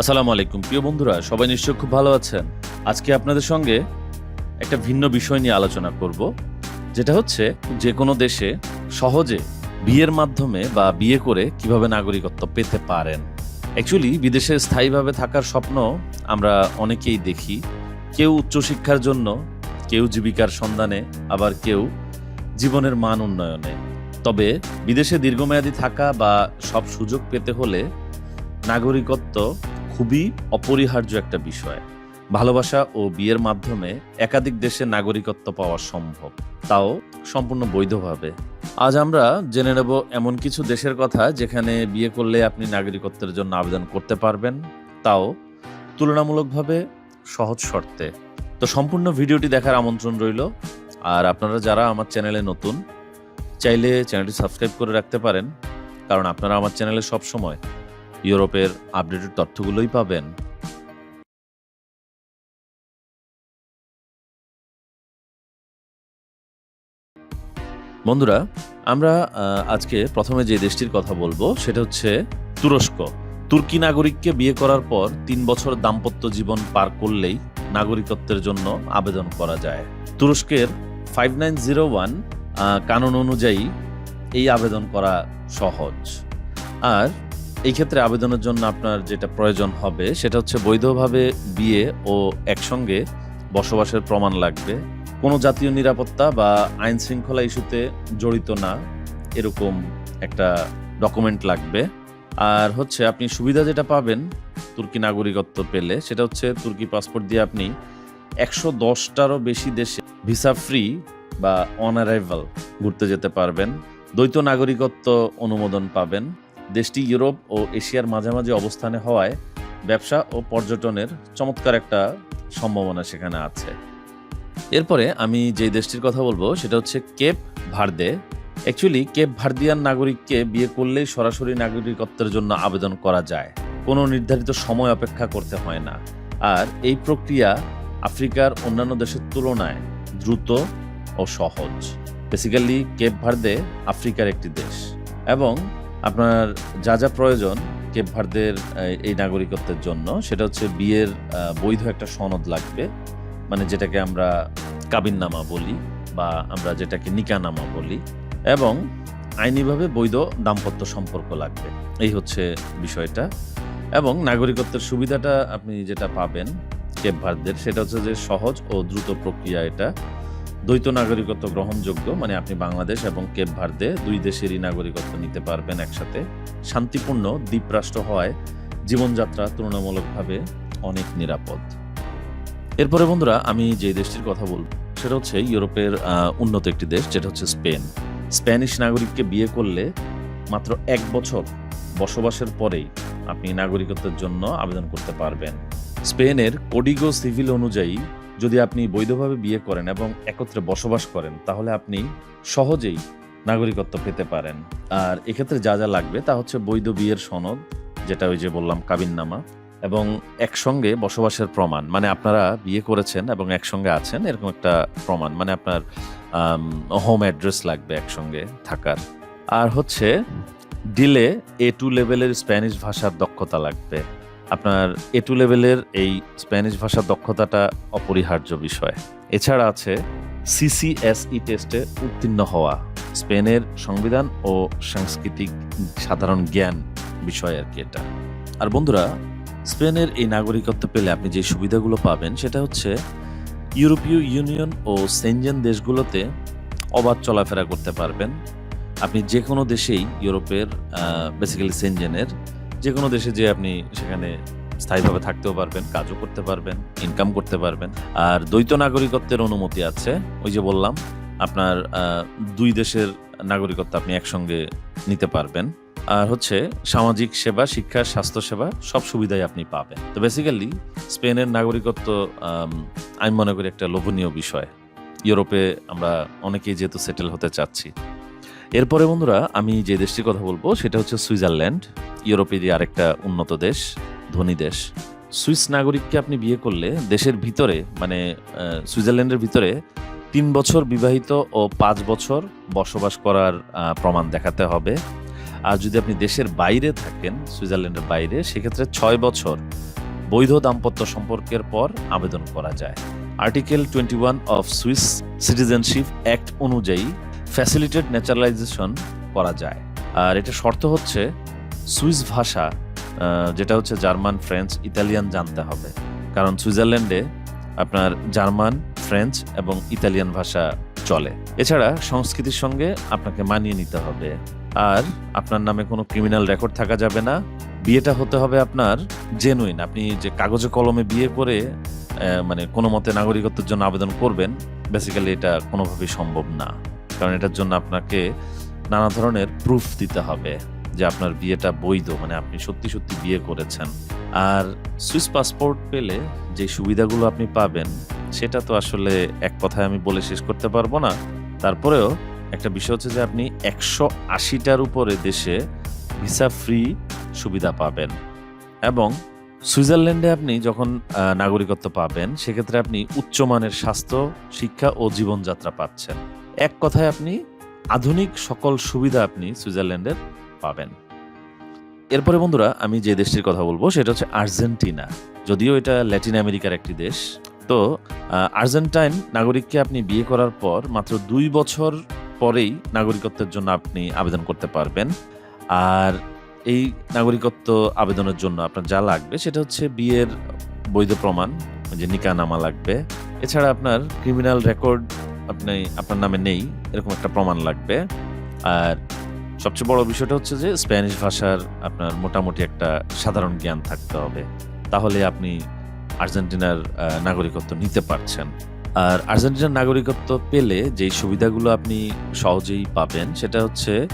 আসসালামু আলাইকুম। প্রিয় বন্ধুরা, সবাই নিশ্চয় খুব ভালো আছেন। আজকে আপনাদের সঙ্গে একটা ভিন্ন বিষয় নিয়ে আলোচনা করব, যেটা হচ্ছে যে কোনো দেশে সহজে বিয়ের মাধ্যমে বা বিয়ে করে কীভাবে নাগরিকত্ব পেতে পারেন। অ্যাকচুয়ালি বিদেশে স্থায়ীভাবে থাকার স্বপ্ন আমরা অনেকেই দেখি। কেউ উচ্চশিক্ষার জন্য, কেউ জীবিকার সন্ধানে, আবার কেউ জীবনের মান উন্নয়নে। তবে বিদেশে দীর্ঘমেয়াদী থাকা বা সব সুযোগ পেতে হলে নাগরিকত্ব খুবই অপরিহার্য একটা বিষয়। ভালোবাসা ও বিয়ের মাধ্যমে একাধিক দেশে নাগরিকত্ব পাওয়া সম্ভব। তাও সম্পূর্ণ বৈধভাবে। আজ আমরা জেনে নেব এমন কিছু দেশের কথা যেখানে বিয়ে করলে আপনি নাগরিকত্বের জন্য আবেদন করতে পারবেন। তাও তুলনামূলকভাবে সহজ শর্তে। তো সম্পূর্ণ ভিডিওটি দেখার আমন্ত্রণ রইল। আর আপনারা যারা আমার চ্যানেলে নতুন, চাইলে চ্যানেলটি সাবস্ক্রাইব করে রাখতে পারেন। কারণ আপনারা আমার চ্যানেলে সবসময় ইউরোপের আপডেটেড তথ্যগুলোই পাবেন। বন্ধুরা, আমরা আজকে প্রথমে যে দেশটির কথা বলব, সেটা হচ্ছে তুরস্ক। তুর্কি নাগরিককে বিয়ে করার পর তিন বছর দাম্পত্য জীবন পার করলেই নাগরিকত্বের জন্য আবেদন করা যায়। তুরস্কের ফাইভ নাইন জিরো ওয়ান কানুন অনুযায়ী এই আবেদন করা সহজ। আর এই ক্ষেত্রে আবেদনের জন্য আপনার যেটা প্রয়োজন হবে, সেটা হচ্ছে বৈধভাবে বিয়ে ও একসঙ্গে বসবাসের প্রমাণ লাগবে। কোনো জাতীয় নিরাপত্তা বা আইন শৃঙ্খলা ইস্যুতে জড়িত না, এরকম একটা ডকুমেন্ট লাগবে। আর হচ্ছে আপনি সুবিধা যেটা পাবেন তুর্কি নাগরিকত্ব পেলে, সেটা হচ্ছে তুর্কি পাসপোর্ট দিয়ে আপনি একশো দশটারও বেশি দেশে ভিসা ফ্রি বা অন অ্যারাইভাল ঘুরতে যেতে পারবেন। দ্বৈত নাগরিকত্ব অনুমোদন পাবেন। দেশটি ইউরোপ ও এশিয়ার মাঝামাঝি অবস্থানে হওয়ায় ব্যবসা ও পর্যটনের চমৎকার একটা সম্ভাবনা সেখানে আছে। এরপরে আমি যে দেশটির কথা বলব, সেটা হচ্ছে Cape Verde. Actually Cape Verdean নাগরিককে বিয়ে করলেই সরাসরি নাগরিকত্বের জন্য আবেদন করা যায়। কোনো নির্ধারিত সময় অপেক্ষা করতে হয় না। আর এই প্রক্রিয়া আফ্রিকার অন্যান্য দেশের তুলনায় দ্রুত ও সহজ। বেসিক্যালি কেপ ভার্দে আফ্রিকার একটি দেশ। এবং আপনার যা যা প্রয়োজন কেপ ভার্দের এই নাগরিকত্বের জন্য, সেটা হচ্ছে বিয়ের বৈধ একটা সনদ লাগবে। মানে যেটাকে আমরা কাবিননামা বলি বা আমরা যেটাকে নিকানামা বলি। এবং আইনিভাবে বৈধ দাম্পত্য সম্পর্ক লাগবে। এই হচ্ছে বিষয়টা। এবং নাগরিকত্বের সুবিধাটা আপনি যেটা পাবেন কেপ ভার্দের সেটা হচ্ছে যে সহজ ও দ্রুত প্রক্রিয়া এটা। দ্বৈত নাগরিকত্ব গ্রহণযোগ্য মানে আপনি বাংলাদেশ এবং কেপ ভার্দে দুই দেশেরই নাগরিকত্ব নিতে পারবেন একসাথে। শান্তিপূর্ণ, দ্বীপরাষ্ট্র হওয়ায় জীবনযাত্রা তুলনামূলকভাবে অনেক নিরাপদ। এরপরে বন্ধুরা, আমি যে দেশটির কথা বলব সেটা হচ্ছে ইউরোপের উন্নত একটি দেশ, যেটা হচ্ছে স্পেন। স্প্যানিশ নাগরিককে বিয়ে করলে মাত্র এক বছর বসবাসের পরেই আপনি নাগরিকত্বের জন্য আবেদন করতে পারবেন। স্পেনের কোডিগো সিভিল অনুযায়ী যদি আপনি বৈধভাবে বিয়ে করেন এবং একত্রে বসবাস করেন, তাহলে আপনি সহজেই নাগরিকত্ব পেতে পারেন। আর এক্ষেত্রে যা যা লাগবে তা হচ্ছে বৈধ বিয়ের সনদ, যেটা ওই যে বললাম কাবিননামা, এবং একসঙ্গে বসবাসের প্রমাণ। মানে আপনারা বিয়ে করেছেন এবং একসঙ্গে আছেন, এরকম একটা প্রমাণ। মানে আপনার হোম অ্যাড্রেস লাগবে একসঙ্গে থাকার। আর হচ্ছে ডিলে এ টু লেভেলের স্প্যানিশ ভাষার দক্ষতা লাগবে। আপনার এ টু লেভেলের এই স্প্যানিশ ভাষার দক্ষতাটা অপরিহার্য বিষয়। এছাড়া আছে সিসিএসই টেস্টে উত্তীর্ণ হওয়া। স্পেনের সংবিধান ও সাংস্কৃতিক সাধারণ জ্ঞান বিষয় আর কি এটা। আর বন্ধুরা, স্পেনের এই নাগরিকত্ব পেলে আপনি যে সুবিধাগুলো পাবেন সেটা হচ্ছে ইউরোপীয় ইউনিয়ন ও সেনজেন দেশগুলোতে অবাধ চলাফেরা করতে পারবেন। আপনি যে কোনো দেশেই ইউরোপের বেসিক্যালি সেনজেনের যে কোনো দেশে যে আপনি সেখানে স্থায়ীভাবে থাকতেও পারবেন, কাজও করতে পারবেন ইনকাম করতে পারবেন। আর দ্বৈত নাগরিকত্বের অনুমতি আছে। ওই যে বললাম, আপনার দুই দেশের নাগরিকত্ব আপনি একসঙ্গে নিতে পারবেন। আর হচ্ছে সামাজিক সেবা, শিক্ষা স্বাস্থ্যসেবা সব সুবিধাই আপনি পাবেন। তো বেসিক্যালি স্পেনের নাগরিকত্ব, আমি মনে করি একটা লোভনীয় বিষয়। ইউরোপে আমরা অনেকেই যেহেতু সেটেল হতে চাচ্ছি। এরপরে বন্ধুরা, আমি যে দেশটির কথা বলব, সেটা হচ্ছে সুইজারল্যান্ড ইউরোপেরই আরেকটা উন্নত দেশ, ধনী দেশ। সুইস নাগরিককে আপনি বিয়ে করলে দেশের ভিতরে মানে সুইজারল্যান্ডের ভিতরে তিন বছর বিবাহিত ও পাঁচ বছর বসবাস করার প্রমাণ দেখাতে হবে। আর যদি আপনি দেশের বাইরে থাকেন, সুইজারল্যান্ডের বাইরে, সেক্ষেত্রে ছয় বছর বৈধ দাম্পত্য সম্পর্কের পর আবেদন করা যায়। Article twenty one of Swiss citizenship act অনুযায়ী ফ্যাসিলিটেড ন্যাচারালাইজেশন করা যায়। আর এটা শর্ত হচ্ছে সুইস ভাষা যেটা হচ্ছে জার্মান, ফ্রেঞ্চ, ইতালিয়ান জানতে হবে। কারণ সুইজারল্যান্ডে আপনার জার্মান, ফ্রেঞ্চ এবং ইতালিয়ান ভাষা চলে। এছাড়া সংস্কৃতির সঙ্গে আপনাকে মানিয়ে নিতে হবে। আর আপনার নামে কোনো ক্রিমিনাল রেকর্ড থাকা যাবে না। বিয়েটা হতে হবে আপনার জেনুইন আপনি যে কাগজে কলমে বিয়ে করে মানে কোনো মতে নাগরিকত্বের জন্য আবেদন করবেন বেসিক্যালি এটা কোনোভাবেই সম্ভব না। কারণ এটার জন্য আপনাকে নানা ধরনের প্রুফ দিতে হবে যে আপনার বিয়েটা বৈধ মানে আপনি সত্যি সত্যি বিয়ে করেছেন। আর সুইস পাসপোর্ট পেলে যে সুবিধাগুলো আপনি পাবেন, সেটা তো আসলে এক কথায় আমি বলে শেষ করতে পারব না। তারপরেও একটা বিষয় হচ্ছে যে আপনি একশো আশিটার উপরে দেশে ভিসা ফ্রি সুবিধা পাবেন। এবং সুইজারল্যান্ডে আপনি যখন নাগরিকত্ব পাবেন, সেক্ষেত্রে আপনি উচ্চমানের স্বাস্থ্য, শিক্ষা ও জীবনযাত্রা পাচ্ছেন। এক কথায় আপনি আধুনিক সকল সুবিধা আপনি সুইজারল্যান্ডের পাবেন। এরপরে বন্ধুরা, আমি যে দেশটির কথা বলব, সেটা হচ্ছে আর্জেন্টিনা। যদিও এটা ল্যাটিন আমেরিকার একটি দেশ, তো আর্জেন্টাইন নাগরিককে আপনি বিয়ে করার পর মাত্র দুই বছর পরেই নাগরিকত্বের জন্য আপনি আবেদন করতে পারবেন। আর এই নাগরিকত্ব আবেদনের জন্য আপনার যা লাগবে, সেটা হচ্ছে বিয়ের বৈধ প্রমাণ, যে নিকা নামা লাগবে। এছাড়া আপনার ক্রিমিনাল রেকর্ড আপনি, আপনার নামে নেই, এরকম একটা প্রমাণ লাগবে। আর সবচেয়ে বড় বিষয়টা হচ্ছে যে, স্প্যানিশ ভাষার আপনার মোটামুটি একটা সাধারণ জ্ঞান থাকতে হবে। তাহলে আপনি আর্জেন্টিনার নাগরিকত্ব নিতে পারছেন। আর আর্জেন্টিনার নাগরিকত্ব পেলে যেই সুবিধাগুলো আপনি সহজেই পাবেন, সেটা হচ্ছে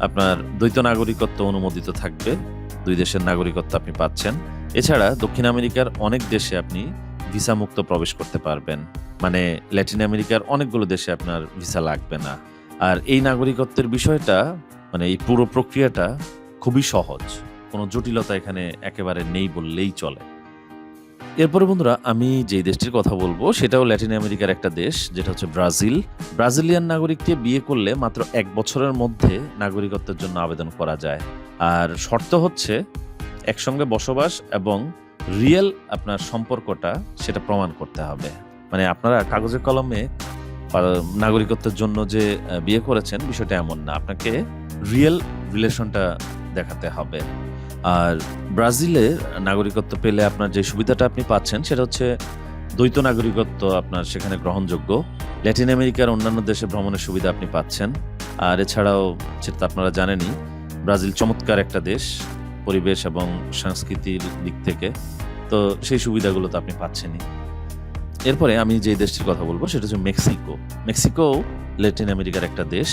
আপনার দ্বৈত নাগরিকত্ব অনুমোদিত থাকবে। দুই দেশের নাগরিকত্ব আপনি পাচ্ছেন। এছাড়া দক্ষিণ আমেরিকার অনেক দেশে আপনি ভিসা মুক্ত প্রবেশ করতে পারবেন। মানে ল্যাটিন আমেরিকার অনেকগুলো দেশে আপনার ভিসা লাগবে না। আর এই নাগরিকত্বের বিষয়টা মানে এই পুরো প্রক্রিয়াটা খুবই সহজ। কোনো জটিলতা এখানে একেবারে নেই বললেই চলে। এরপরে বন্ধুরা, আমি যে দেশটির কথা বলব, সেটাও ল্যাটিন আমেরিকার একটা দেশ, যেটা হচ্ছে ব্রাজিল। ব্রাজিলিয়ান নাগরিককে বিয়ে করলে মাত্র এক বছরের মধ্যে নাগরিকত্বের জন্য আবেদন করা যায়। আর শর্ত হচ্ছে, একসঙ্গে বসবাস এবং রিয়েল আপনার সম্পর্কটা সেটা প্রমাণ করতে হবে। মানে আপনারা কাগজে কলমে নাগরিকত্বের জন্য যে বিয়ে করেছেন বিষয়টা এমন না। আপনাকে রিয়েল রিলেশনটা দেখাতে হবে। আর ব্রাজিলে নাগরিকত্ব পেলে আপনার যে সুবিধাটা আপনি পাচ্ছেন সেটা হচ্ছে দ্বৈত নাগরিকত্ব আপনার সেখানে গ্রহণযোগ্য। ল্যাটিন আমেরিকার অন্যান্য দেশে ভ্রমণের সুবিধা আপনি পাচ্ছেন। আর এছাড়াও, সেটা আপনারা জানেনই, ব্রাজিল চমৎকার একটা দেশ। পরিবেশ এবং সংস্কৃতির দিক থেকে, তো সেই সুবিধাগুলো তো আপনি পাচ্ছেনই। এরপরে আমি যে দেশটির কথা বলব, সেটা হচ্ছে মেক্সিকো। মেক্সিকো ল্যাটিন আমেরিকার একটা দেশ,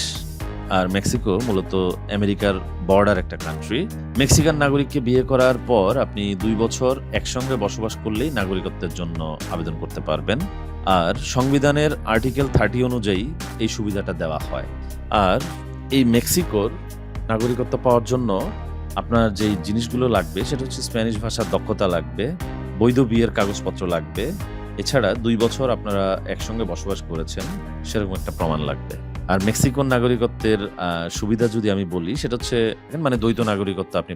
আর মেক্সিকো মূলত আমেরিকার বর্ডার একটা কান্ট্রি মেক্সিকান নাগরিককে বিয়ে করার পর আপনি দুই বছর একসঙ্গে বসবাস করলেই নাগরিকত্বের জন্য আবেদন করতে পারবেন। আর সংবিধানের আর্টিকেল থার্টি অনুযায়ী এই সুবিধাটা দেওয়া হয়। আর এই মেক্সিকোর নাগরিকত্ব পাওয়ার জন্য আপনার যেই জিনিসগুলো লাগবে, সেটা হচ্ছে স্প্যানিশ ভাষার দক্ষতা লাগবে, বৈধ বিয়ের কাগজপত্র লাগবে। এছাড়া দুই বছর আপনারা একসঙ্গে বসবাস করেছেন, সেরকম একটা প্রমাণ লাগবে। আর মেক্সিকোর নাগরিকত্বের সুবিধা যদি আমি বলি, সেটা হচ্ছে মানে দ্বৈত নাগরিকত্ব আপনি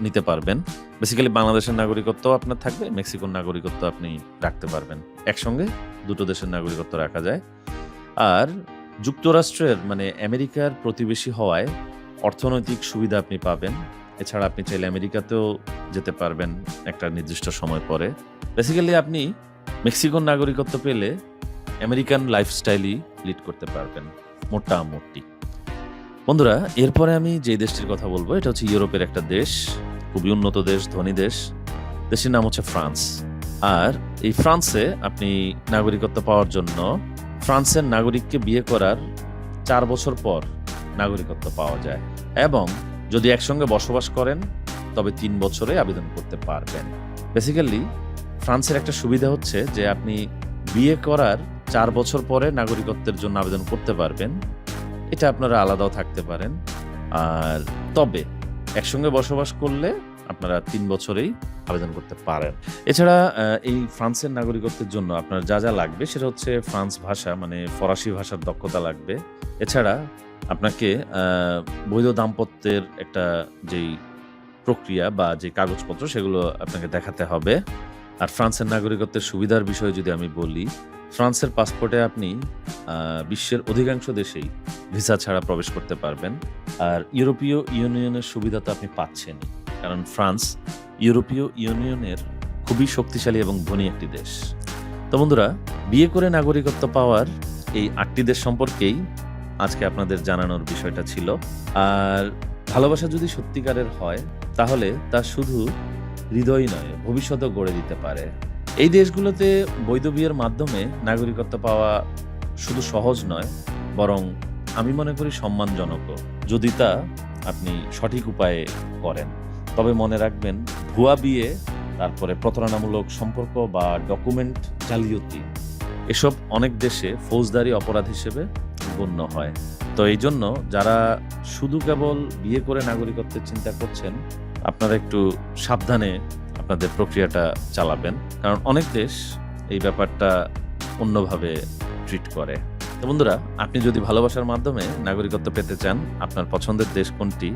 নিতে পারবেন। বেসিক্যালি বাংলাদেশের নাগরিকত্ব আপনার থাকবে, মেক্সিকোর নাগরিকত্ব আপনি রাখতে পারবেন। একসঙ্গে দুটো দেশের নাগরিকত্ব রাখা যায়। আর যুক্তরাষ্ট্রের মানে আমেরিকার প্রতিবেশী হওয়ায় অর্থনৈতিক সুবিধা আপনি পাবেন। এছাড়া আপনি চাইলে আমেরিকাতেও যেতে পারবেন একটা নির্দিষ্ট সময় পরে। বেসিক্যালি আপনি মেক্সিকোর নাগরিকত্ব পেলে আমেরিকান লাইফস্টাইলই লিড করতে পারবেন মোটামুটি বন্ধুরা, এরপরে আমি যে দেশটির কথা বলব, এটা হচ্ছে ইউরোপের একটা দেশ, খুবই উন্নত দেশ, ধনী দেশ। দেশটির নাম হচ্ছে ফ্রান্স। আর এই ফ্রান্সে আপনি নাগরিকত্ব পাওয়ার জন্য ফ্রান্সের নাগরিককে বিয়ে করার চার বছর পর নাগরিকত্ব পাওয়া যায়। এবং যদি একসঙ্গে বসবাস করেন, তবে তিন বছরে আবেদন করতে পারবেন। বেসিক্যালি ফ্রান্সের একটা সুবিধা হচ্ছে যে আপনি বিয়ে করার চার বছর পরে নাগরিকত্বের জন্য আবেদন করতে পারবেন। এটা আপনারা আলাদাও থাকতে পারেন। আর তবে একসঙ্গে বসবাস করলে আপনারা তিন বছরেই আবেদন করতে পারেন। এছাড়া এই ফ্রান্সের নাগরিকত্বের জন্য আপনার যা যা লাগবে, সেটা হচ্ছে ফ্রান্স ভাষা মানে ফরাসি ভাষার দক্ষতা লাগবে। এছাড়া আপনাকে বৈধ দাম্পত্যের একটা যেই প্রক্রিয়া বা যে কাগজপত্র সেগুলো আপনাকে দেখাতে হবে। আর ফ্রান্সের নাগরিকত্বের সুবিধার বিষয়ে যদি আমি বলি, ফ্রান্সের পাসপোর্টে আপনি বিশ্বের অধিকাংশ দেশেই ভিসা ছাড়া প্রবেশ করতে পারবেন। আর ইউরোপীয় ইউনিয়নের সুবিধা তো আপনি পাচ্ছেনই। কারণ ফ্রান্স ইউরোপীয় ইউনিয়নের খুবই শক্তিশালী এবং ধনী একটি দেশ। তো বন্ধুরা, বিয়ে করে নাগরিকত্ব পাওয়ার এই আটটি দেশ সম্পর্কেই আজকে আপনাদের জানানোর বিষয়টা ছিল। আর ভালোবাসা যদি সত্যিকারের হয়, তাহলে তা শুধু হৃদয় নয়, ভবিষ্যতও গড়ে দিতে পারে। এই দেশগুলোতে বৈধ বিয়ের মাধ্যমে নাগরিকত্ব পাওয়া শুধু সহজ নয়, বরং আমি মনে করি সম্মানজনকও যদি তা আপনি সঠিক উপায়ে করেন, তবে মনে রাখবেন, ভুয়া বিয়ে, তারপরে প্রতারণামূলক সম্পর্ক বা ডকুমেন্ট জালিয়াতি, এসব অনেক দেশে ফৌজদারি অপরাধ হিসেবে গণ্য হয়। তো এই জন্য যারা শুধু কেবল বিয়ে করে নাগরিকত্বের চিন্তা করছেন, আপনারা একটু সাবধানে আপনাদের প্রক্রিয়াটা চালাবেন। কারণ অনেক দেশ এই ব্যাপারটা অন্যভাবে ট্রিট করে। তো বন্ধুরা, আপনি যদি ভালোবাসার মাধ্যমে নাগরিকত্ব পেতে চান, আপনার পছন্দের দেশ কোনটি,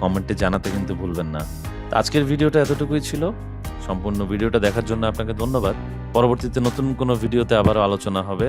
কমেন্টে জানাতে কিন্তু ভুলবেন না। তো আজকের ভিডিওটা এতটুকুই ছিল। সম্পূর্ণ ভিডিওটা দেখার জন্য আপনাকে ধন্যবাদ। পরবর্তীতে নতুন কোনো ভিডিওতে আবারও আলোচনা হবে।